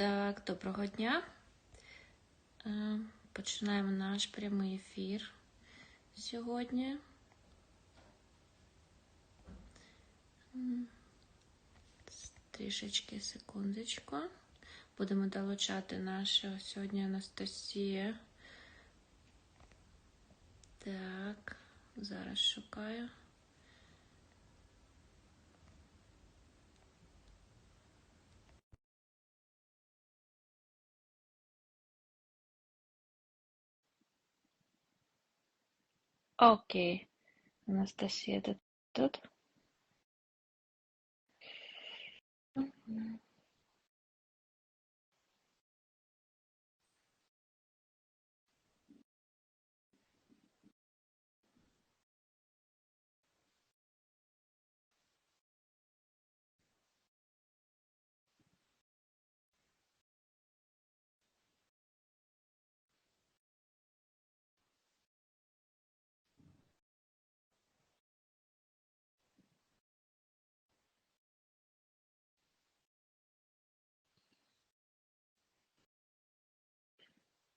Так, доброго дня. Е, Починаємо наш прямий ефір сьогодні. Трішечки секундочку. Будемо долучати нашого сьогодні Анастасія. Так, зараз шукаю. Окей. Анастасія, ти тут?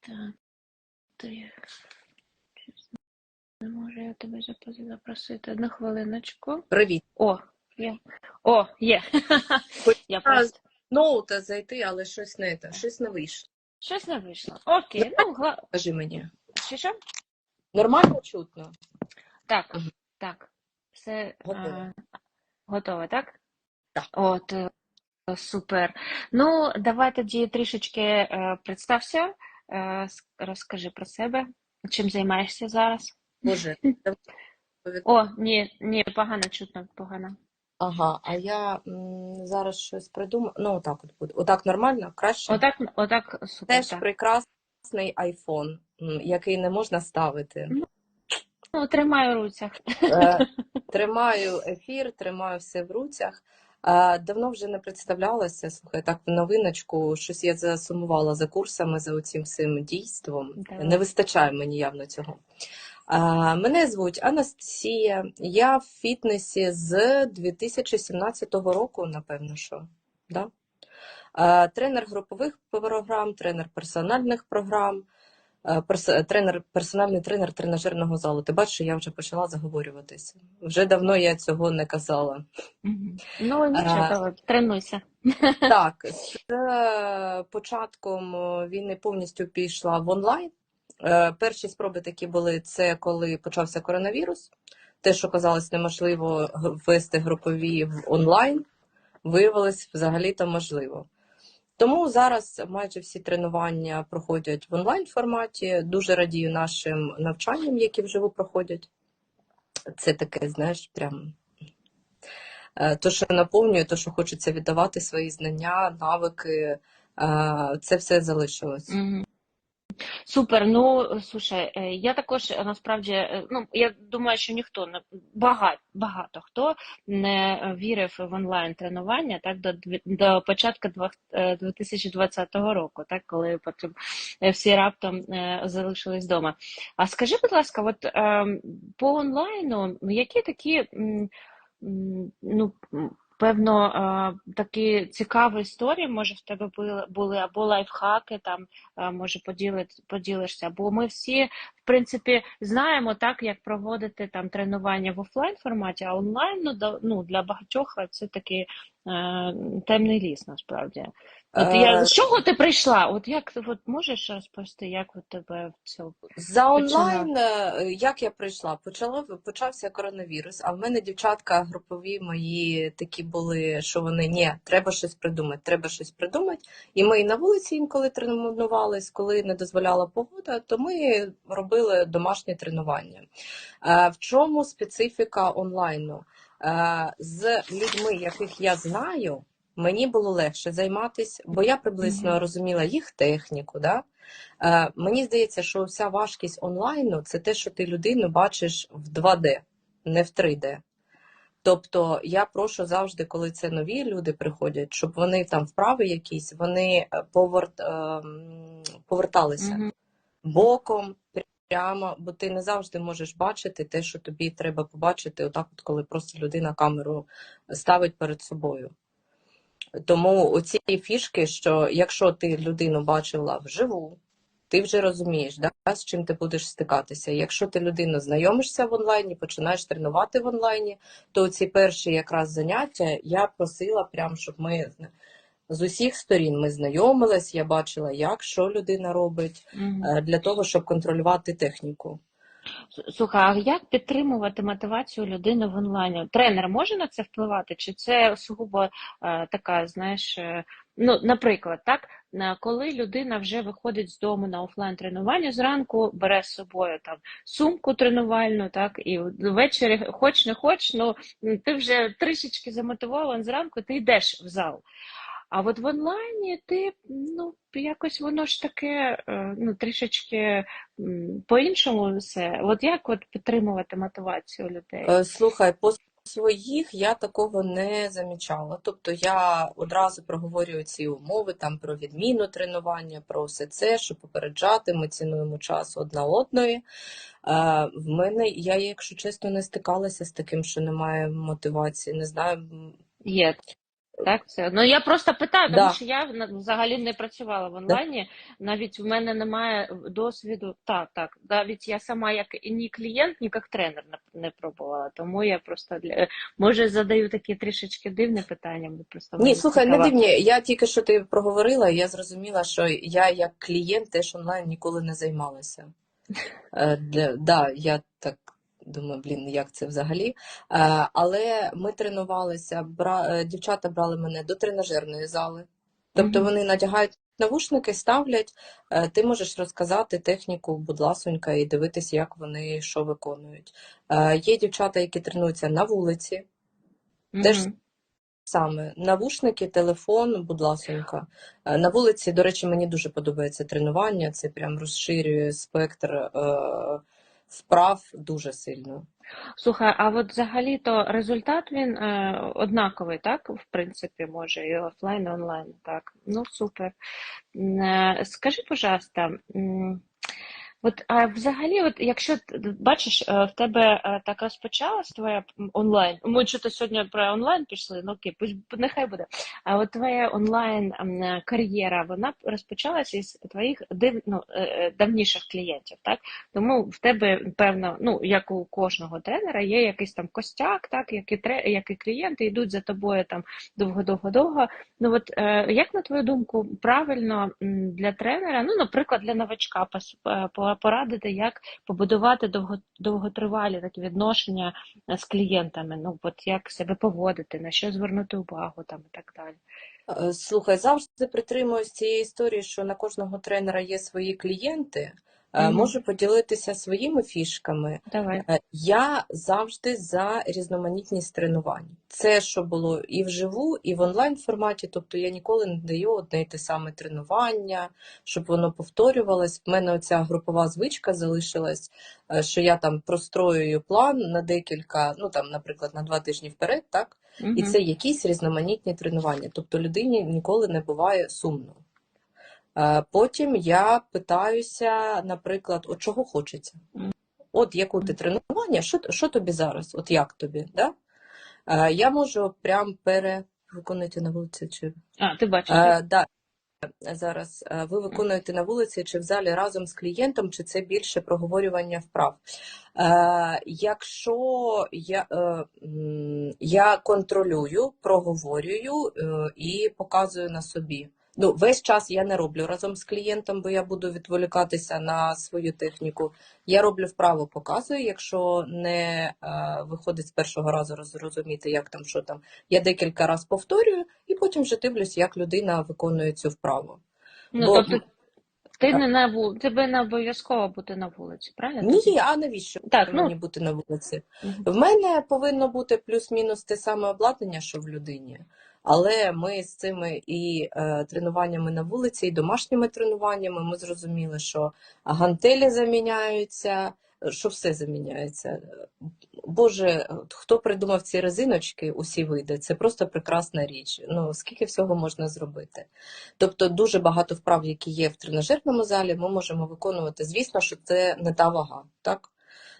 Так, ти не можу я тебе запросити. Одну хвилиночку. Привіт. О, є. О, є. Я просто Ноута зайти, але щось не те, щось не вийшло. щось не вийшло. Окей, ну гла... Скажи мені. Що, що? Нормально чутно? Так, Мгм. так. Все Готово. е, готове, так? Так. От, е, супер. Ну, давай тоді трішечки е, представся, розкажи про себе, чим займаєшся зараз. Боже, О, ні, ні, погано чутно, погано. Ага, а я м, зараз щось придумаю. Ну, отак от буде. Отак нормально? Краще? Отак, отак, супер, Теж так. прекрасний айфон, м, який не можна ставити. Ну, тримаю в руцях. Е, Тримаю ефір, тримаю все в руцях. Давно вже не представлялася. Слухай, так в новиночку, щось я засумувала за курсами, за оцим всім дійством. Давай. Не вистачає мені явно цього. Мене звуть Анастасія. Я в фітнесі з 2017 року, напевно, що. Да? Тренер групових програм, тренер персональних програм, тренер, персональний тренер тренажерного залу. Ти бачиш, я вже почала заговорюватися. Вже давно я цього не казала. Ну, нічого, А. тренуйся. Так, з е, початком е, війни повністю пішла в онлайн. Е, Перші спроби такі були це коли почався коронавірус. Те, що казалось неможливо ввести групові в онлайн, виявилось взагалі-то можливо. Тому зараз майже всі тренування проходять в онлайн форматі. Дуже радію нашим навчанням, які вживу проходять. Це таке, знаєш, прям е, то, що наповнює, то, що хочеться віддавати свої знання, навики, е, це все залишилось. Супер. Ну, слушай, е, я також е, насправді, е, ну, я думаю, що ніхто не багато, багато хто не вірив в онлайн тренування так до до початку е, 2020 року, так коли потім всі раптом залишились вдома. А скажи, будь ласка, от ем, по онлайну, які такі ну. Певно, е, такі цікаві історії, може, в тебе були, або лайфхаки, там, е, може, поділити, поділишся. Бо ми всі, в принципі, знаємо так, як проводити там тренування в офлайн форматі, а онлайн ну, ну, для багатьох це такий е, темний ліс, насправді. От я, Е, з чого ти прийшла? От як от можеш розповісти, як у тебе в цьому? За онлайн, е, як я прийшла? Почала, почався коронавірус, а в мене дівчатка групові мої такі були, що вони ні, треба щось придумати, треба щось придумати. І ми і на вулиці інколи тренувались, коли не дозволяла погода, то ми робили домашні тренування. Е, В чому специфіка онлайну? Е, З людьми, яких я знаю, мені було легше займатися, бо я приблизно розуміла їх техніку. Да? Е, Мені здається, що вся важкість онлайну це те, що ти людину бачиш в 2D, не в 3D. Тобто я прошу завжди, коли це нові люди приходять, щоб вони там вправи якісь, вони е, поверт, ем, поверталися Мгм. боком, прямо, бо ти не завжди можеш бачити те, що тобі треба побачити, отак, от коли просто людина камеру ставить перед собою. Тому оці фішки, що якщо ти людину бачила вживу, ти вже розумієш, да, з чим ти будеш стикатися. Якщо ти людину знайомишся в онлайні, починаєш тренувати в онлайні, то ці перші якраз заняття я просила, прям, щоб ми з усіх сторін ми знайомились, я бачила, як що людина робить, е, для того, щоб контролювати техніку. Слухай, а як підтримувати мотивацію людини в онлайні? Тренер може на це впливати? Чи це сугубо е, така, знаєш, е, ну, наприклад, так, коли людина вже виходить з дому на офлайн тренування, зранку бере з собою там сумку тренувальну, так, і ввечері, хоч не хоч, ну ти вже трішечки замотивований зранку, ти йдеш в зал. А от в онлайні ти, ну, якось воно ж таке, е, ну, трішечки по-іншому все. От як от підтримувати мотивацію людей? Е, Слухай, по своїх я такого не замічала. Тобто я одразу проговорюю ці умови там про відміну тренування, про все це, щоб попереджати, ми цінуємо час одна одної. Е, В мене я, якщо чесно, не стикалася з таким, що немає мотивації. Не знаю. Є. Так, це. Ну я просто питаю, тому Да. що я взагалі не працювала в онлайні, навіть в мене немає досвіду. Так, так. Навіть я сама як ні клієнт, ні як тренер не, пробувала. Тому я просто для може задаю такі трішечки дивні питання, бо просто Ні, слухай, не дивні. Я тільки що ти проговорила, я зрозуміла, що я як клієнт теж онлайн ніколи не займалася. Е, для- Да, я так думаю, блін, як це взагалі. Е, Але ми тренувалися, бра... е, дівчата брали мене до тренажерної зали. Тобто вони надягають навушники, ставлять, е, ти можеш розказати техніку, будь ласонька, і дивитися, як вони що виконують. Є дівчата, які тренуються на вулиці. Теж. Саме навушники, телефон, будь ласонька. На вулиці, до речі, мені дуже подобається тренування. Це прям розширює спектр е, вправ дуже сильно. Слухай, а от взагалі-то результат він е, однаковий, так? В принципі, може, і офлайн, і онлайн. Так. Ну, супер. Е, Скажи, пожалуйста, от а взагалі, от якщо бачиш, е, в тебе е, так розпочалась твоя онлайн. Ми що-то сьогодні про онлайн пішли, ну окей, пусть нехай буде. А от твоя онлайн кар'єра, вона розпочалася із твоїх див, ну, е, давніших клієнтів, так? Тому в тебе, певно, ну, як у кожного тренера, є якийсь там костяк, так, як і, тре, як і клієнти йдуть за тобою там довго-довго-довго. Ну от як на твою думку, правильно для тренера, ну, наприклад, для новачка по- порадити, як побудувати довго, довготривалі такі відношення е, з клієнтами? Ну, от як себе поводити, на що звернути увагу там і так далі. Е, Слухай, завжди притримуюсь цієї історії, що на кожного тренера є свої клієнти. Е, Мгм. Можу поділитися своїми фішками. Давай. Е, Я завжди за різноманітність тренувань. Це що було і вживу, і в онлайн форматі. Тобто я ніколи не даю одне й те саме тренування, щоб воно повторювалось. В мене оця групова звичка залишилась, е, що я там простроюю план на декілька, ну там, наприклад, на два тижні вперед, так? І це якісь різноманітні тренування. Тобто людині ніколи не буває сумно. Е, Потім я питаюся, наприклад, от чого хочеться. От яку ти тренування, що, що тобі зараз? От як тобі? Да? Е, Я можу прям пере... Виконуєте на вулиці чи А, ти бачиш. Е, да, зараз ви виконуєте на вулиці чи в залі разом з клієнтом, чи це більше проговорювання вправ? Е, Якщо я, е, я контролюю, проговорюю е, і показую на собі. Ну, весь час я не роблю разом з клієнтом, бо я буду відволікатися на свою техніку. Я роблю вправо, показую. Якщо не е, виходить з першого разу зрозуміти, як там, що там, я декілька разів повторюю, і потім вже дивлюсь, як людина виконує цю вправу. Ну, бо- тобто ти не на вул... тебе не обов'язково бути на вулиці, правильно? Ні, а навіщо Так, ну- мені бути на вулиці? В мене повинно бути плюс-мінус те саме обладнання, що в людині. Але ми з цими і е, тренуваннями на вулиці, і домашніми тренуваннями ми зрозуміли, що гантелі заміняються, що все заміняється. Боже, хто придумав ці резиночки, усі види, це просто прекрасна річ. Ну скільки всього можна зробити. Тобто дуже багато вправ, які є в тренажерному залі, ми можемо виконувати. Звісно, що це не та вага, так?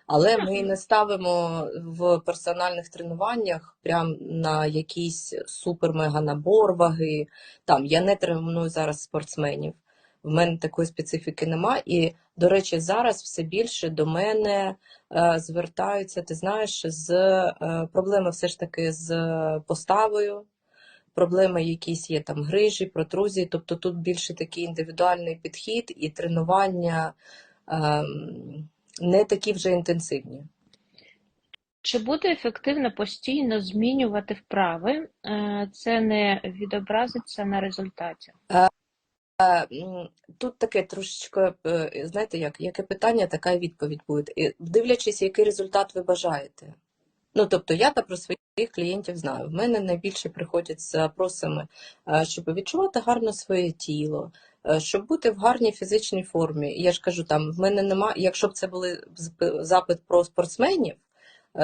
Але ми не ставимо в персональних тренуваннях прям на якийсь супер-мега набор ваги. Там я не треную зараз спортсменів. В мене такої специфіки нема. І, до речі, зараз все більше до мене е, звертаються, ти знаєш, з е, проблеми все ж таки з поставою, проблеми якісь є там грижі, протрузії. Тобто тут більше такий індивідуальний підхід і тренування ем, не такі вже інтенсивні. Чи буде ефективно постійно змінювати вправи? Е, Це не відобразиться на результаті. Е, Тут таке трошечки, е, знаєте, як, яке питання, така і відповідь буде. І Дивлячись, який результат ви бажаєте. Ну, тобто, я та про своїх клієнтів знаю. В мене найбільше приходять з запросами, е, щоб відчувати гарно своє тіло, щоб бути в гарній фізичній формі. Я ж кажу, там в мене нема, якщо б це були запит про спортсменів,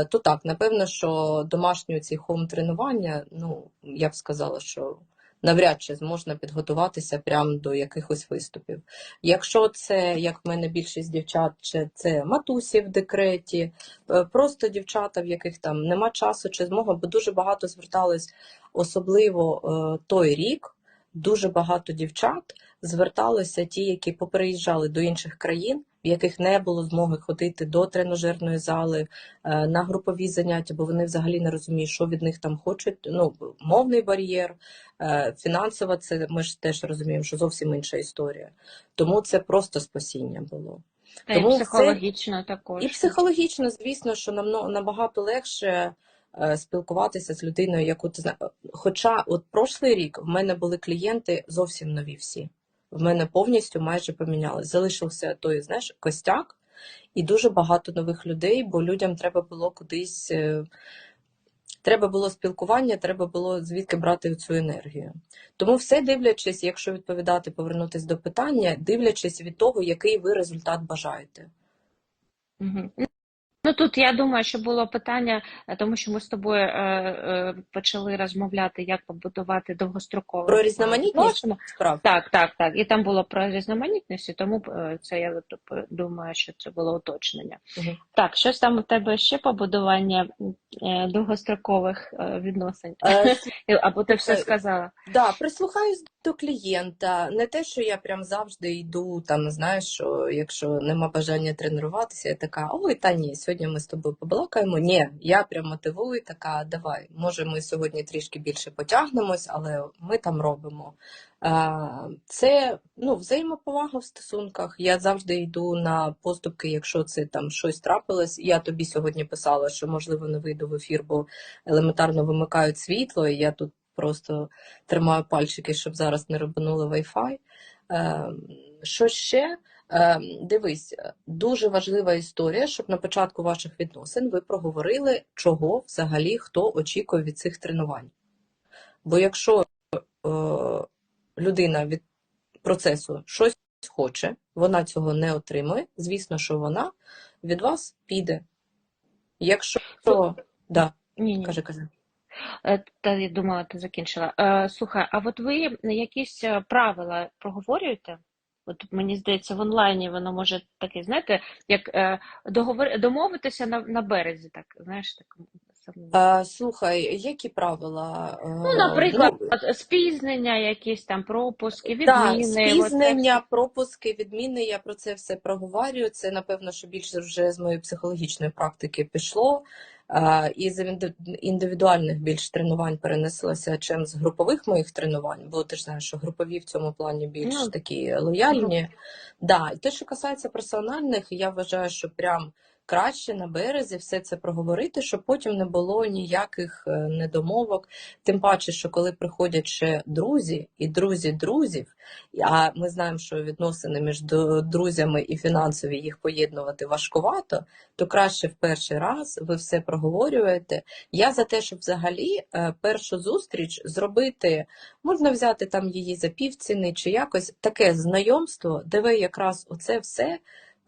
то так, напевно, що домашні ці хом-тренування, ну, я б сказала, що навряд чи зможна підготуватися прямо до якихось виступів. Якщо це, як в мене більшість дівчат, чи це матусі в декреті, е, просто дівчата, в яких там нема часу чи змоги, бо дуже багато звертались, особливо е, той рік, дуже багато дівчат зверталися ті, які поприїжджали до інших країн, в яких не було змоги ходити до тренажерної зали е, на групові заняття, бо вони взагалі не розуміють, що від них там хочуть. Ну, мовний бар'єр, е, фінансова, це ми ж теж розуміємо, що зовсім інша історія. Тому це просто спасіння було. Та Тому це- психологічно також. І психологічно, звісно, що намно- набагато легше е, спілкуватися з людиною, яку ти знаєш. Хоча от прошлий рік в мене були клієнти зовсім нові всі. В мене повністю майже помінялось. Залишився той, знаєш, костяк і дуже багато нових людей, бо людям треба було кудись. е, Треба було спілкування, треба було звідки брати цю енергію. Тому все дивлячись, якщо відповідати, повернутися до питання, дивлячись від того, який ви результат бажаєте. Ну тут я думаю, що було питання, е, тому що ми з тобою е, е, почали розмовляти, як побудувати довгострокове Про різноманітність? Справді. Так, так, так. І там було про різноманітність, і тому е, це я думаю, що це було уточнення. Мгм. Так, щось там у тебе ще побудування е, довгострокових е, відносин? Е, Або ти все е, сказала? Да, прислухаюсь до клієнта. Не те, що я прям завжди йду, там знаєш, що якщо нема бажання тренуватися, я така, ой, та ні, сьогодні ми з тобою побалакаємо. Ні, я прям мотивую, така, давай, може, ми сьогодні трішки більше потягнемось, але ми там робимо. Це ну, взаємоповага в стосунках. Я завжди йду на поступки, якщо це там щось трапилось. Я тобі сьогодні писала, що можливо не вийду в ефір, бо елементарно вимикають світло, і я тут просто тримаю пальчики, щоб зараз не рибанули Wi-Fi. Е, Що ще? Е, Дивись, дуже важлива історія, щоб на початку ваших відносин ви проговорили, чого взагалі хто очікує від цих тренувань. Бо якщо е, людина від процесу щось хоче, вона цього не отримує, звісно, що вона від вас піде. Якщо да, Ні, ні. каже, каже. Е, Та я думала, ти закінчила. Е, Слухай, а от ви якісь е, правила проговорюєте? От мені здається, в онлайні воно може таке, знаєте, як договор... домовитися на, на березі, так, знаєш, так. Е, Слухай, які правила? Ну, наприклад, ну, спізнення, якісь там пропуски, Так, відміни. от спізнення, пропуски, відміни, я про це все проговорюю. Це, напевно, що більше вже з моєї психологічної практики пішло. Е, І з індивідуальних більш тренувань перенеслася, чим з групових моїх тренувань, бо ти ж знаєш, що групові в цьому плані більш Ну, такі лояльні. Да, і те, що касається персональних, я вважаю, що прям краще на березі все це проговорити, щоб потім не було ніяких е, недомовок. Тим паче, що коли приходять ще друзі і друзі друзів, а ми знаємо, що відносини між друзями і фінансові їх поєднувати важкувато, то краще в перший раз ви все проговорюєте. Я за те, щоб взагалі е, першу зустріч зробити, можна взяти там її за півціни чи якось таке знайомство, де ви якраз оце все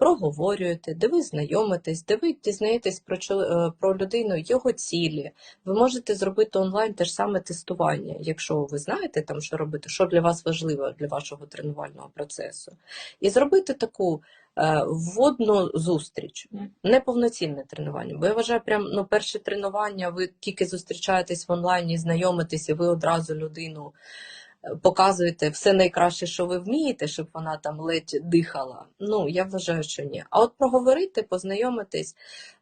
проговорюєте, де ви знайомитесь, де ви дізнаєтесь про, е, про людину, його цілі. Ви можете зробити онлайн те ж саме тестування, якщо ви знаєте там, що робити, що для вас важливо для вашого тренувального процесу. І зробити таку е, вводну зустріч, неповноцінне тренування. Бо я вважаю, прям ну, перше тренування, ви тільки зустрічаєтесь в онлайні, знайомитесь, і ви одразу людину показуєте все найкраще, що ви вмієте, щоб вона там ледь дихала. Ну, я вважаю, що ні. А от проговорити, познайомитись,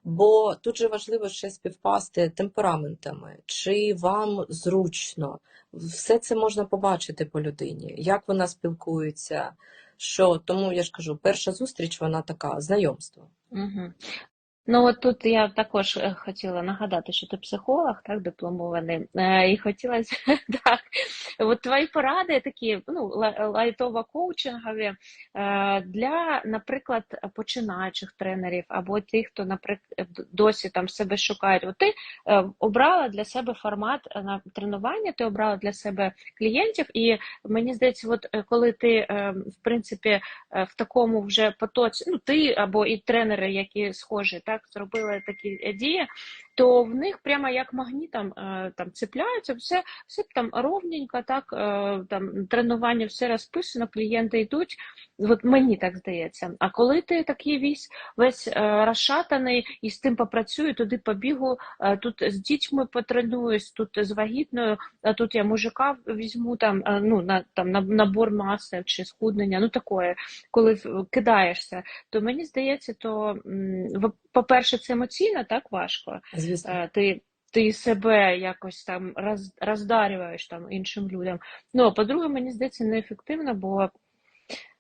бо тут же важливо ще співпасти темпераментами, чи вам зручно. Все це можна побачити по людині, як вона спілкується. Що тому я ж кажу, перша зустріч вона така знайомство. Угу. Ну, от тут я також е, хотіла нагадати, що ти психолог, так, дипломований, Е, і хотілося, так, от твої поради такі, ну, ла- лайтово-коучингові е, для, наприклад, починаючих тренерів або тих, хто, наприклад, досі там себе шукають. От ти обрала для себе формат на тренування, ти обрала для себе клієнтів, і мені здається, от коли ти, в принципі, в такому вже потоці, ну ти або і тренери, які схожі, так зробили такі дії, то в них прямо як магнітом е, там цепляються, все, все там ровненько, так е, там тренування, все розписано, клієнти йдуть. От мені так здається. А коли ти такий весь весь е, розшатаний і з тим попрацюю, туди побігу, е, тут з дітьми потренуюсь, тут з вагітною, а тут я мужика візьму там, е, ну на там на набор маси чи схуднення, ну такое, коли кидаєшся, то мені здається, то по-перше, це емоційно так важко. Звісно. Е, Ти, ти себе якось там роз, роздарюєш там іншим людям. Ну, а по-друге, мені здається, неефективно, бо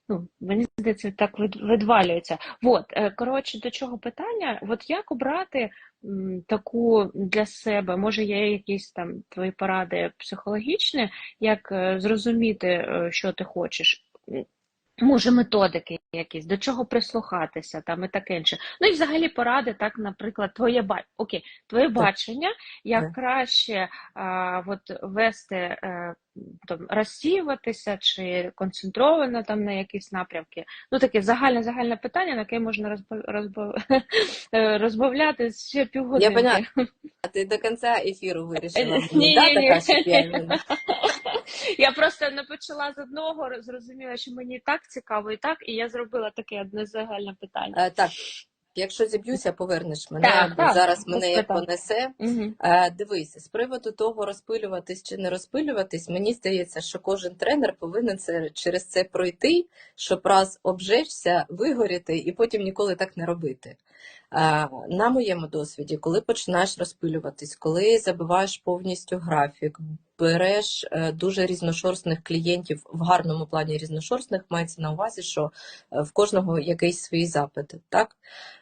ну, мені здається, так видвалюється. Вот, е, коротше, до чого питання? От як обрати таку для себе, може, є якісь там твої поради психологічні, як е, зрозуміти, е, що ти хочеш? Може, методики якісь, до чого прислухатися, там і таке інше. Ну і взагалі поради, так, наприклад, твоє ба... Окей, твоє бачення, як Так. краще а, от, вести, е, там, розсіюватися чи концентровано там на якісь напрямки. Ну, таке загальне загальне питання, на яке можна розбав... розбав... е, розбавляти ще Я поняла. А ти до кінця ефіру вирішила Ні, ні, ні. я просто не почала з одного, зрозуміла, що мені і так цікаво, і так, і я зробила таке одне загальне питання. Е, Так, якщо зіб'юся, повернеш мене, Так, так, зараз мене як понесе. Угу. Е, Дивись, з приводу того, розпилюватись чи не розпилюватись, мені здається, що кожен тренер повинен це через це пройти, щоб раз обжечся, вигоріти і потім ніколи так не робити. Е, На моєму досвіді, коли починаєш розпилюватись, коли забиваєш повністю графік, береш е, дуже різношорстних клієнтів в гарному плані різношорстних, мається на увазі, що е, в кожного якийсь свій запит. Так?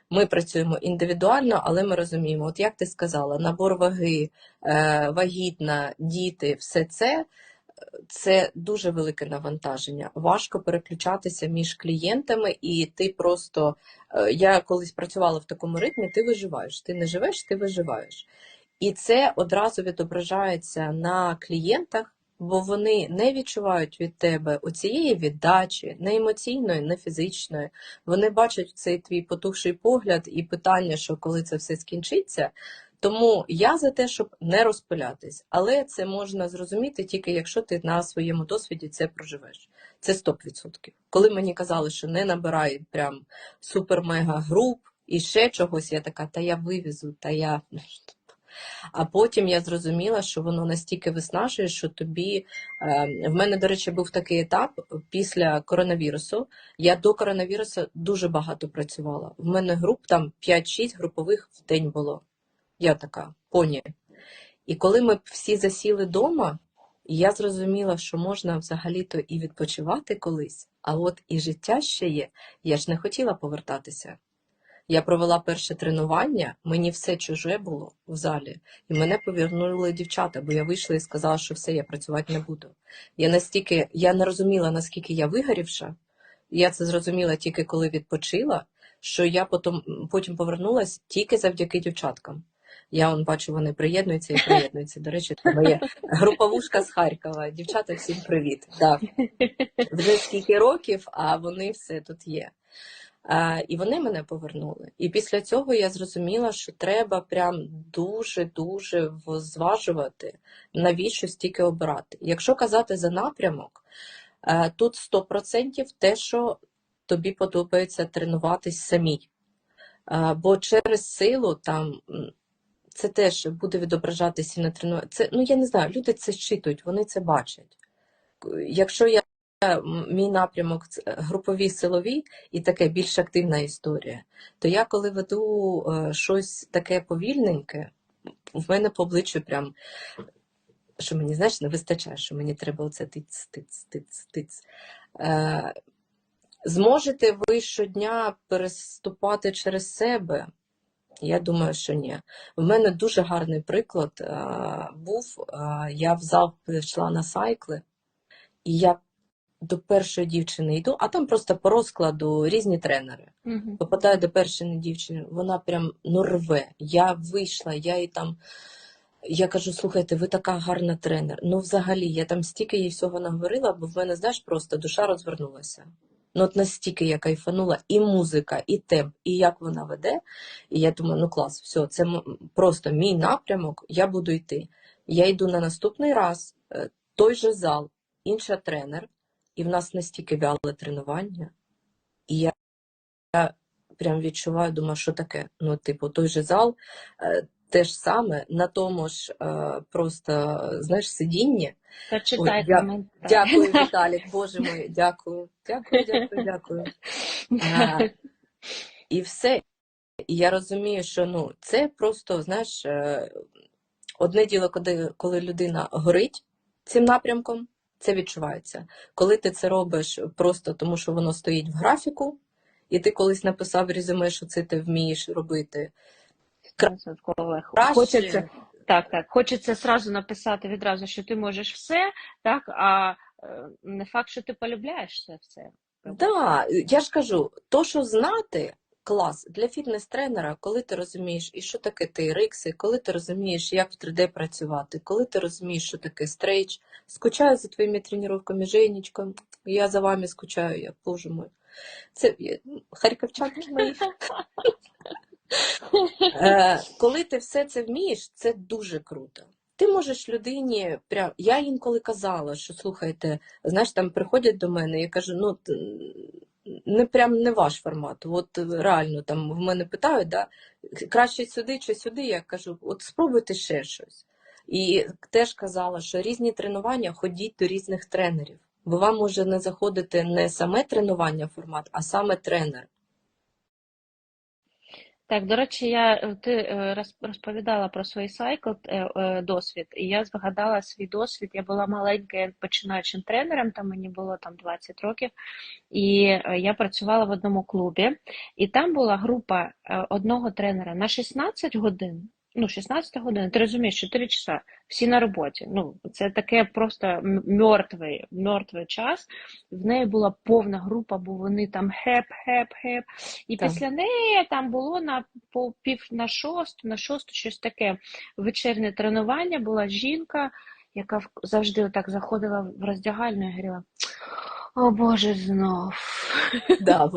Ми працюємо індивідуально, але ми розуміємо, от як ти сказала, набор ваги, е, вагітна, діти, все це. Це дуже велике навантаження. Важко переключатися між клієнтами, і ти просто я колись працювала в такому ритмі, ти виживаєш. Ти не живеш, ти виживаєш. І це одразу відображається на клієнтах, бо вони не відчувають від тебе оцієї віддачі, не емоційної, не фізичної. Вони бачать цей твій потухший погляд і питання, що коли це все скінчиться. Тому я за те, щоб не розпилятись, але це можна зрозуміти тільки якщо ти на своєму досвіді це проживеш. Це 100%. Коли мені казали, що не набирай прям супер-мега груп і ще чогось, я така, та я вивезу, та я. А потім я зрозуміла, що воно настільки виснажує, що тобі. Е, в мене, до речі, був такий етап після коронавірусу. Я до коронавірусу дуже багато працювала. В мене груп там 5-6 групових в день було. Я така поні. І коли ми всі засіли вдома, я зрозуміла, що можна взагалі-то і відпочивати колись, а от і життя ще є. Я ж не хотіла повертатися. Я провела перше тренування, мені все чуже було в залі, і мене повернули дівчата, бо я вийшла і сказала, що все, я працювати не буду. Я настільки, я не розуміла, наскільки я вигорівша. Я це зрозуміла тільки коли відпочила, що я потім, потім повернулася тільки завдяки дівчаткам. Я он бачу, вони приєднуються і приєднуються. До речі, це моя груповушка з Харкова. Дівчата, всім привіт. Да. Вже скільки років, а вони все тут є. Е, і вони мене повернули. І після цього я зрозуміла, що треба прям дуже-дуже зважувати, навіщо стільки обирати. Якщо казати за напрямок, е, тут 100% те, що тобі подобається тренуватись самій. Е, Бо через силу там це теж буде відображатися на тренуванні. Це, ну я не знаю, люди це щитують, вони це бачать. Якщо я мій напрямок групові силові і таке більш активна історія, то я коли веду е, щось таке повільненьке, в мене по обличчю прям, що мені, знаєш, не вистачає, що мені треба оце тиць, тиць, тиць, тиць. Е, Зможете ви щодня переступати через себе? Я думаю, що ні. В мене дуже гарний приклад е, був. Я в зал прийшла на сайкли, і я до першої дівчини йду, а там просто по розкладу різні тренери. Мгм. Попадаю до першої дівчини, вона прям ну рве. Я вийшла, я їй там. Я кажу, слухайте, ви така гарна тренер. Ну, взагалі, я там стільки їй всього наговорила, бо в мене, знаєш, просто душа розвернулася. Ну, от настільки я кайфанула, і музика, і темп, і як вона веде. І я думаю, ну клас, все, це просто мій напрямок, я буду йти. Я йду на наступний раз, е, той же зал, інша тренер, і в нас настільки вяле тренування. І я, я прям відчуваю, думаю, що таке? Ну, типу, той же зал, е, те ж саме, на тому ж е, просто, знаєш, сидінні. Та читай дя- коментар. Дякую, Віталік, Боже мой, дякую. Дякую, дякую, дякую. Е, І все. І я розумію, що ну, це просто, знаєш, одне діло, коли, коли людина горить цим напрямком, це відчувається. Коли ти це робиш просто тому, що воно стоїть в графіку, і ти колись написав резюме, що це ти вмієш робити. Краще. Хочеться, так, так. Хочеться сразу написати відразу, що ти можеш все, так, а е, не факт, що ти полюбляєш це все. Да, я ж кажу, то, що знати, клас для фітнес-тренера, коли ти розумієш, і що таке TRX, коли ти розумієш, як в 3D працювати, коли ти розумієш, що таке стрейч, скучаю за твоїми тренуваннями, Женечка, я за вами скучаю, я, боже мой. Це харківчанки мої. Е, коли ти все це вмієш, це дуже круто. Ти можеш людині прям. Я інколи казала, що слухайте, знаєш, там приходять до мене, я кажу, ну не прям не ваш формат. От е, реально там в мене питають, да, краще сюди чи сюди. Я кажу, от спробуйте ще щось. І теж казала, що різні тренування ходіть до різних тренерів, бо вам може не заходити не саме тренування формат, а саме тренер. Так, до речі, я е, ти е, розповідала про свій сайкл е, досвід, і я згадала свій досвід. Я була маленьким починаючим тренером, там мені було там 20 років, і я працювала в одному клубі, і там була група одного тренера на 16 годин. Ну, 16 годин, ти розумієш, 4 часа, всі на роботі. Ну, це таке просто мертвий, мертвий час. В неї була повна група, бо вони там хеп-хеп-хеп. І Так. після неї там було на по пів на шосту, на шосту щось таке вечірнє тренування. Була жінка, яка завжди отак заходила в роздягальню і говорила: О Боже, знов. Да,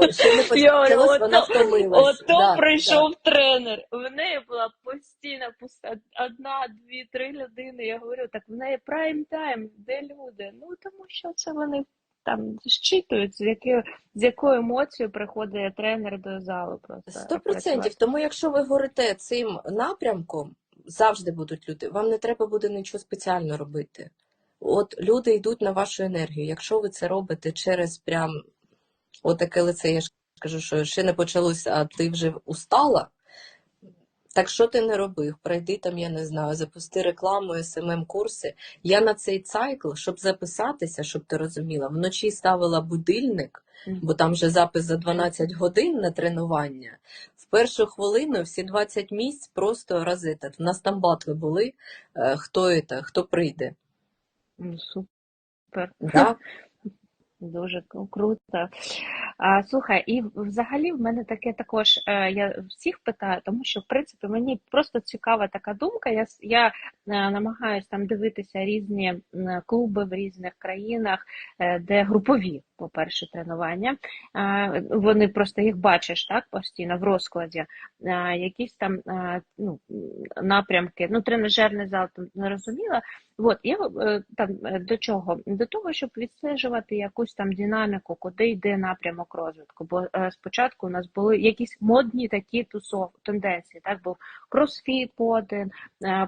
вона втомилась. ото прийшов тренер. В неї була постійна пуста одна, дві, три людини. Я говорю, так в неї прайм тайм, де люди? Ну тому що це вони там щитують, з якою з якою емоцією приходить тренер до залу. Просто Сто процентів. Тому, якщо ви горите цим напрямком, завжди будуть люди. Вам не треба буде нічого спеціально робити. От люди йдуть на вашу енергію. Якщо ви це робите через прям отаке лице, я ж кажу, що ще не почалося, а ти вже устала. Так що ти не робив? Пройди там, я не знаю, запусти рекламу, СММ курси. Я на цей цикл, щоб записатися, щоб ти розуміла, вночі ставила будильник, бо там вже запис за 12 годин на тренування. В першу хвилину всі 20 місць просто розетат. У нас там батли були, е, хто це, хто прийде. Супер. Да? Дуже круто. А, слухай, і взагалі в мене таке також, е, я всіх питаю, тому що в принципі мені просто цікава така думка. Я, я е, намагаюся там дивитися різні клуби в різних країнах, е, де групові, по-перше, тренування. Вони просто їх бачиш так постійно в розкладі. Якісь там ну, напрямки, ну, тренажерний зал там не розуміла. От я е, там е, до чого? До того, щоб відстежувати якусь там динаміку, куди йде напрямок розвитку. Бо е, спочатку у нас були якісь модні такі тусов тенденції. Так був кросфіт один,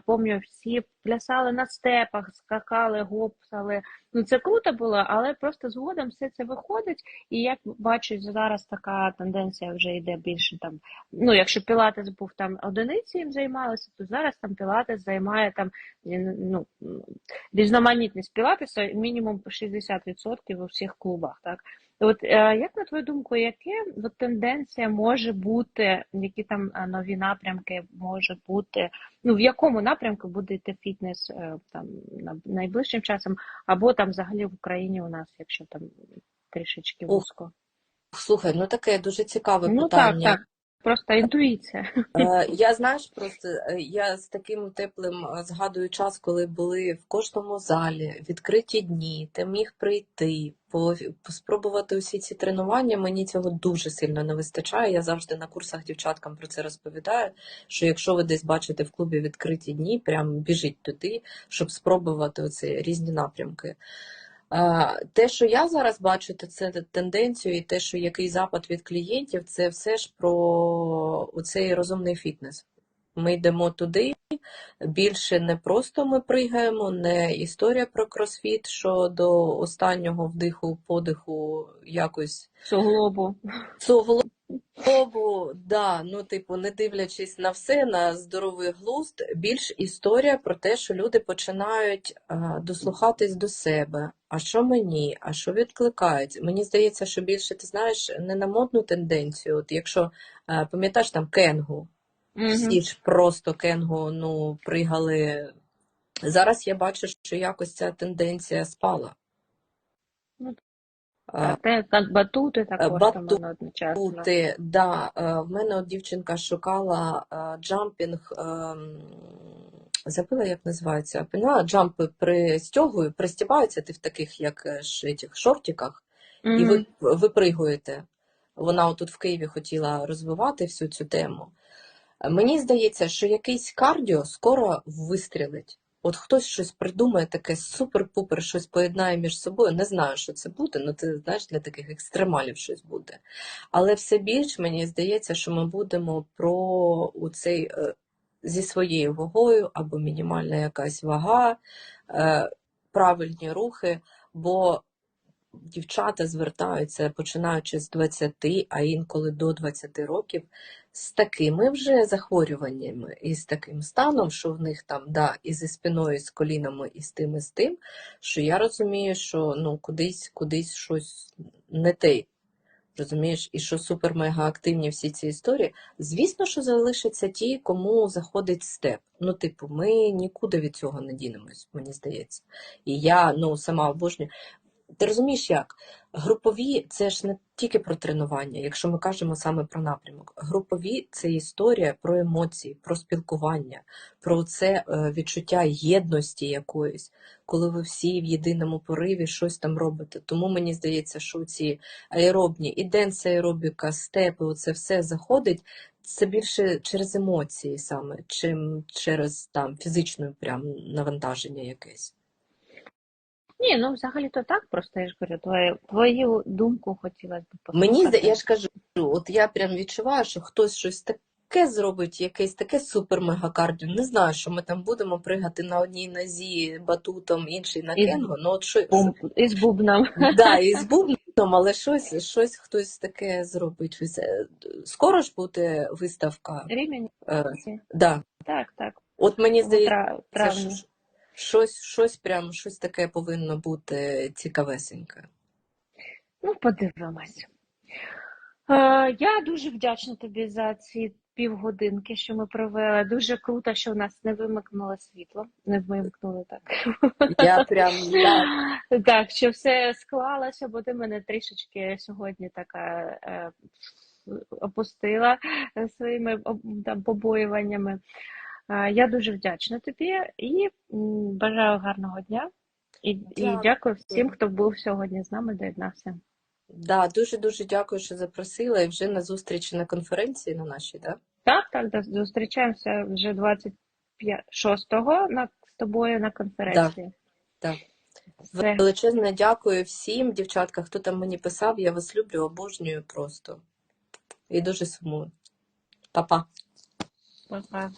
пам'ятаю, всі плясали на степах, скакали, гопсали. Ну це круто було, але просто згодом все це виходить. І як бачу, зараз така тенденція вже йде більше там. Ну, якщо пілатес був там одиниці їм займалися, то зараз там пілатес займає там ну, різноманітність пілатеса мінімум 60% у всіх клубах. Так от е, як на твою думку, яке от, тенденція може бути, які там е, нові напрямки може бути? Ну в якому напрямку буде йти фітнес е, там найближчим часом, або там взагалі в Україні у нас, якщо там трішечки вузько? Слухай, ну таке дуже цікаве Ну так, питання. так. Просто інтуїція. Е, Я знаєш, просто е, я з таким теплим е, згадую час, коли були в кожному залі відкриті дні, ти міг прийти, спробувати усі ці тренування. Мені цього дуже сильно не вистачає. Я завжди на курсах дівчаткам про це розповідаю. Що якщо ви десь бачите в клубі відкриті дні, прям біжіть туди, щоб спробувати оці різні напрямки. Те, що я зараз бачу, це тенденцію, і те, що який запит від клієнтів, це все ж про цей розумний фітнес. Ми йдемо туди, більше не просто ми пригаємо, не історія про кросфіт, що до останнього вдиху, подиху якось Суглобу. суглобу, да, ну, типу, не дивлячись на все, на здоровий глузд, більш історія про те, що люди починають а, дослухатись до себе. А що мені, а що відкликають? Мені здається, що більше ти знаєш не на модну тенденцію. От якщо е, пам'ятаєш там кенгу, Всі ж просто кенгу ну, пригали. Зараз я бачу, що якось ця тенденція спала. Ну, А, Те, як батути також батути, одночасно. Да, е, в мене от дівчинка шукала е, джампінг, ем, забула, як називається, поняла, джампи пристягую, пристібаються ти в таких, як е, этих шортиках, і ви випригуєте. Вона отут в Києві хотіла розвивати всю цю тему. Е, Мені здається, що якийсь кардіо скоро вистрілить. От хтось щось придумає таке супер-пупер, щось поєднає між собою. Не знаю, що це буде, ну ти знаєш, для таких екстремалів щось буде. Але все більш мені здається, що ми будемо про цей зі своєю вагою або мінімальна якась вага, е, правильні рухи, бо дівчата звертаються, починаючи з 20, а інколи до 20 років, з такими вже захворюваннями і з таким станом, що в них там, да, і зі спиною, і з колінами, і з тим, і з тим, що я розумію, що ну, кудись, кудись щось не те. Розумієш, і що супер-мега активні всі ці історії. Звісно, що залишаться ті, кому заходить степ. Ну, типу, ми нікуди від цього не дінемось, мені здається. І я ну, сама обожнюю. Ти розумієш як? Групові це ж не тільки про тренування, якщо ми кажемо саме про напрямок. Групові це історія про емоції, про спілкування, про це е, відчуття єдності якоїсь, коли ви всі в єдиному пориві щось там робите. Тому мені здається, що ці аеробні і денс аеробіка, степи, оце все заходить. Це більше через емоції саме, чим через там фізичне прям навантаження якесь. Ні, ну взагалі то так, просто я ж говорю, твою, твою думку хотілося б Мені зда- я ж кажу, от я прям відчуваю, що хтось щось таке зробить, якесь таке супер-мега-кардіо. Не знаю, що ми там будемо пригати на одній нозі батутом, інший на Із кенгу. Ну от що, бум, із бубном. да, і з бубном, але щось, щось хтось таке зробить. Е, Скоро ж буде виставка. Рівень. Е, да. Так, так. От мені здається, щось, щось прям щось таке повинно бути цікавесеньке. Ну, подивимось. Е, я дуже вдячна тобі за ці півгодинки, що ми провели. Дуже круто, що у нас не вимикнуло світло. Не вимкнули так. Я прям я Так, що все склалося, бо ти мене трішечки сьогодні така е, опустила своїми там побоюваннями. Я дуже вдячна тобі і бажаю гарного дня. І, і Дякую. дякую всім, хто був сьогодні з нами, доєднався. Да, дуже дуже дякую, що запросила. І вже на зустрічі на конференції на нашій, да? Так, так, да, зустрічаємося вже 26-го на, з тобою на конференції. Так. Все, Величезне дякую всім, дівчатка, хто там мені писав. Я вас люблю, обожнюю просто. І дуже сумую. Па-па. па-па.